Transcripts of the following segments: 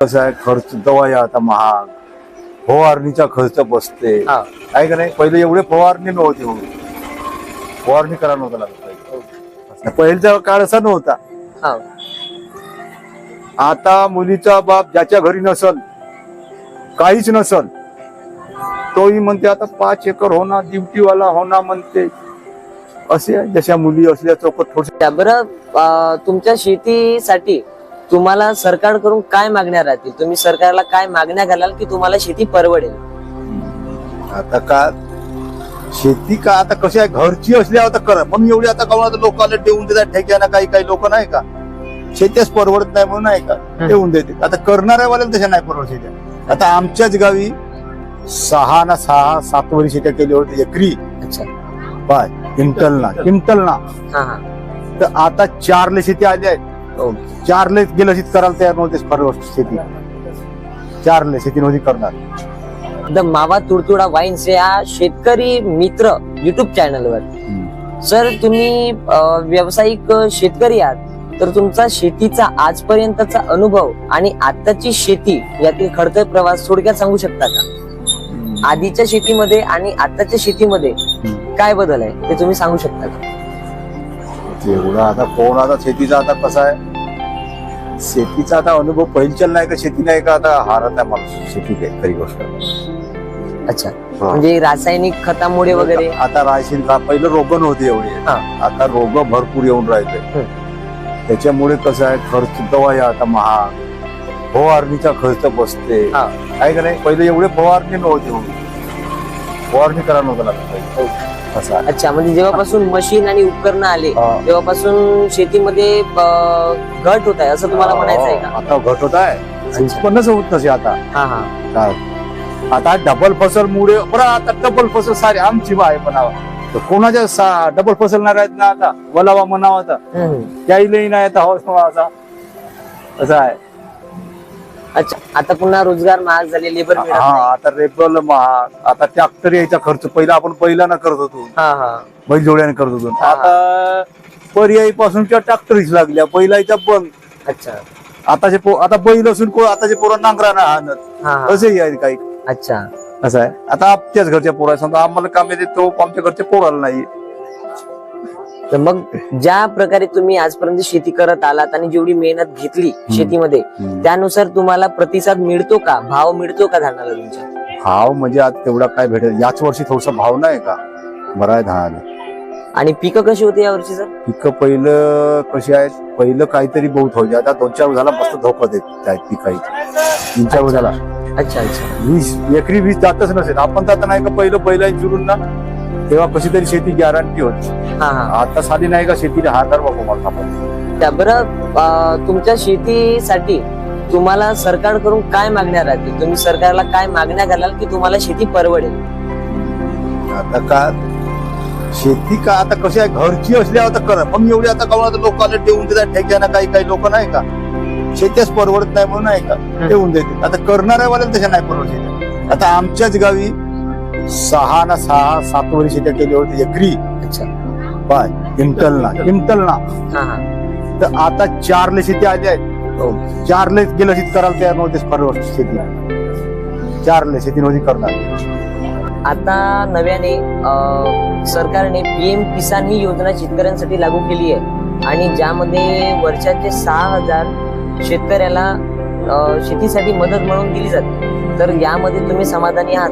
कसं आहे? खर्च दवाई आता महाग. फवारणीचा खर्च बसते. हा. आहे का नाही? पहिले एवढे फवारणी नव्हती हो. फवारणी करा नव्हता लागत पहिले. पहिलेचा काळ असा नव्हता. हा. आता मुलीचा बाप ज्याच्या घरी नसल काहीच नसल तोही म्हणते आता पाच एकर होणार ड्युटीवाला होणार म्हणते. असे. जशा मुली असल्या चौकट थोडस त्या बरं अं, तुमच्या शेतीसाठी तुम्हाला सरकारकडून काय मागण्या राहतील? तुम्ही सरकारला काय मागण्या घालाल की तुम्हाला शेती परवडेल? आता का? शेती का? आता कशी आहे? घरची असल्या आता करा. म्हणून एवढी आता गावात लोकांना देऊन देतात ठेक्याना काही काही लोक नाही का? शेतीच परवडत नाही म्हणून नाही का? देऊन देते. आता करणाऱ्या वाल्याला तशा नाही परवडत शेत्या. आता आमच्याच गावी सहा ना सहा सात वरी शेत्या केली होती एकरी. अच्छा. पाय क्विंटल ना क्विंटल ना तर आता चारले शेती आली आहेत. हो चारले गेलं शेती करायला तयार नव्हते शेती. चारले शेती नव्हती करणार. द मावा तुडतुडा वाईन्स या शेतकरी मित्र युट्यूब चॅनलवर सर तुम्ही व्यावसायिक शेतकरी आहात तर तुमचा शेतीचा आजपर्यंतचा अनुभव आणि आताची शेती यातील खडतर प्रवास थोडक्यात सांगू शकता का? आधीच्या शेतीमध्ये आणि आताच्या शेतीमध्ये काय बदल आहे ते तुम्ही सांगू शकता का? एवढा आता कोण आता शेतीचा आता कसा आहे? शेतीचा आता अनुभव पहिलच्या नाही का? शेती नाही का? आता हारत आहे मला शेती काय खरी गोष्ट. अच्छा. म्हणजे रासायनिक खतामुळे वगैरे? आता राहशील का पहिलं रोग नव्हते एवढे. हा. आता रोग भरपूर येऊन राहिले. त्याच्यामुळे कसं आहे खर्च दवाई आता महाग. फवारणीचा खर्च बसते. हा. आहे का नाही? पहिले एवढे फवारणी नव्हते हो. फवारणी करा नव्हतं लागत. आहे. अच्छा म्हणजे जेव्हापासून मशीन आणि उपकरणं आले हा. तेव्हापासून शेतीमध्ये अं, घट होत आहे असं तुम्हाला म्हणायचं आहे का? आता घट होत आहे. उत्पन्नच होत नसे आता. हा हा. काय? आता डबल फसल मुळे बरं आता डबल फसल सारे आमची बा आहे म्हणावा. तर कोणाच्या डबल फसल नाही राहत ना आता. बोलावा म्हणावा आता. हम्म. त्याही नाही आता हौस असा. असं आहे. अच्छा आता पुन्हा रोजगार महाग झाले लेबर मिळत हा नाही. आता रेपल महाग. आता ट्रॅक्टर यायचा खर्च पहिला आपण पहिल्यानं करत होतो. हा हा. बैलजोड्याने करत होतो. हा. आता पर्यायी पासूनच्या ट्रॅक्टरीच लागल्या पहिलाच्या बंद. अच्छा. आताचे पो आता बैल असून को आताचे पोरं नांगरा ना हाणत. हा हा. असंही आहे काही. अच्छा. असं आहे. आता आमच्याच घरच्या पोरा समजा आम्हाला काम येते तो आमच्या घरच्या पोराला नाही. तर मग ज्या प्रकारे तुम्ही आजपर्यंत शेती करत आलात आणि जेवढी मेहनत घेतली शेतीमध्ये त्यानुसार तुम्हाला प्रतिसाद मिळतो का? भाव मिळतो का धानाला तुमच्या? भाव म्हणजे आता तेवढा काय भेटेल याच वर्षी थोडासा भाव नाही का? बरा आहे धान. आणि पिकं कशी होती या वर्षी सर? पिकं पहिलं कशी आहेत? पहिलं काहीतरी बहुत होते. आता दोन चार झाला मस्त धोका देत आहेत पिकाची तीन चार झाला अच्छा अच्छा. वीस एकरी वीस जातच नसेल. आपण तर आता नाही का पहिलं पहिला जुळून ना? तेव्हा कशी तरी शेती गॅरंटी होती. हा हा. आता साधी नाही का शेतीला हातार बाबा मला आपण त्या बरं अं, तुमच्या शेतीसाठी तुम्हाला सरकारकडून काय मागण्या राहतील? तुम्ही सरकारला काय मागण्या घालाल की तुम्हाला शेती परवडेल? आता का? शेती का आता कशी आहे? घरची असल्यावर आता करा. मग एवढी आता गावात लोकांना देऊन देतात ठेक्याना काही काही लोक नाही का? शेतीच परवडत नाही म्हणून नाही का? देऊन देते आता करणाऱ्या वाल्याला तशा नाही परवडत आता आमच्याच गावी सहा ना सहा सात वरी शेत्या केली होती एकरी. अच्छा. पाय क्विंटल ना क्विंटल ना हा हा. तर आता चारले शेती आली आहेत. हो. चारले गेलं शेती करायला तयार नव्हते परवड शेती. चारले शेती नव्हती करणार आता नव्याने सरकारने पीएम किसान ही योजना शेतकऱ्यांसाठी लागू केली आहे. आणि ज्यामध्ये वर्षाचे सहा हजार शेतकऱ्याला शेतीसाठी मदत म्हणून दिली जाते. तर यामध्ये तुम्ही समाधानी आहात?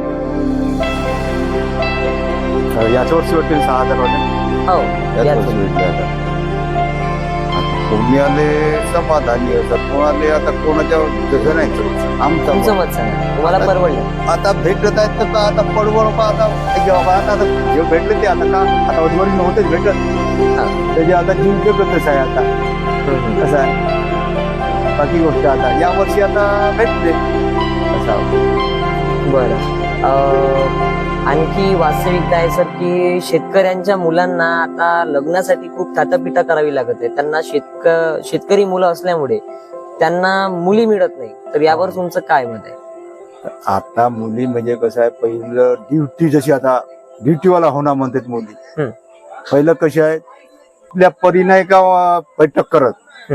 याच वर्षी वाटेल सहा हजार वाटेल हो याच याच. वर्षी भेटले आता आता कोणाले समाधानी असतात कोणाले आता कोणाच्या जसं नाही आमचं तुमचं मत. सांगा. तुम्हाला परवडलं. आता भेटत आहेत तर का आता पडवळ का आता? हे बाबा आता आता जे भेटले ते आता का? आता उद्वरी नव्हतेच भेटत. हा. त्याचे आता जीव जगतच आहे आता. कसं आहे. बाकी गोष्ट आता या वर्षी आता भेटले. असं बरं. अं, आणखी वास्तविकता आहे सर की शेतकऱ्यांच्या मुलांना आता लग्नासाठी खूप थाटापिटा करावी लागत आहे. त्यांना शेतक शेतकरी मुलं असल्यामुळे त्यांना मुली मिळत नाही. तर यावर तुमचं काय मत आहे? आता मुली म्हणजे कसं आहे पहिलं ड्युटी जशी आता ड्युटीवाला होणार म्हणतात मुली. पहिलं कशी आहे आपल्या परी नाही का बैठक करत.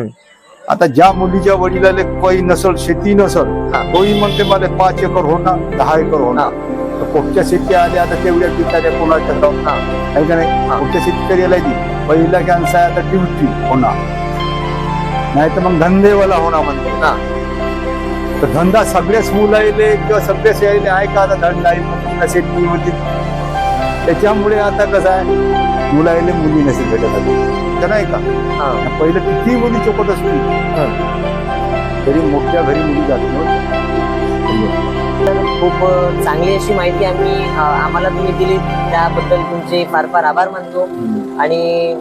आता ज्या मुलीच्या वडिलाले काही नसल शेती नसल. तोही म्हणते मला पाच एकर होणार दहा एकर होणार. तर कुठच्या शेती आल्या आता तेवढ्या पिकाच्या कोणाच्या ठाऊक हा. आहे का नाही हा. कुठच्या शेतकऱ्याला ती पहिला कॅन्सर आहे आता ड्युटी होणार नाही तर मग धंदेवाला होणार म्हणते हा. तर धंदा सगळ्याच मुलायले किंवा सगळ्याच यायले आहे का आता धंदा आहे मुलीला शेती होती त्याच्यामुळे आता कसं आहे मुलायले मुली नसेल भेटत. तर नाही का हा. पहिलं किती मुली चोकत असतील तरी मोठ्या घरी मुली जात नव्हत्या. खूप चांगली अशी माहिती आम्ही आम्हाला तुम्ही दिली. त्याबद्दल तुमचे फार फार आभार मानतो. आणि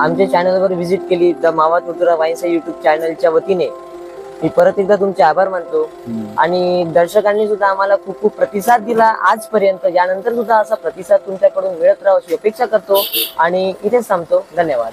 आमच्या चॅनलवर व्हिजिट केली द मावा तुटुरा वाईन्स युट्यूब चॅनलच्या वतीने. मी परत एकदा तुमचे आभार मानतो. आणि दर्शकांनी सुद्धा आम्हाला खूप खूप प्रतिसाद दिला आजपर्यंत. यानंतर सुद्धा असा प्रतिसाद तुमच्याकडून मिळत राहावा अशी अपेक्षा करतो. आणि इथेच थांबतो. धन्यवाद.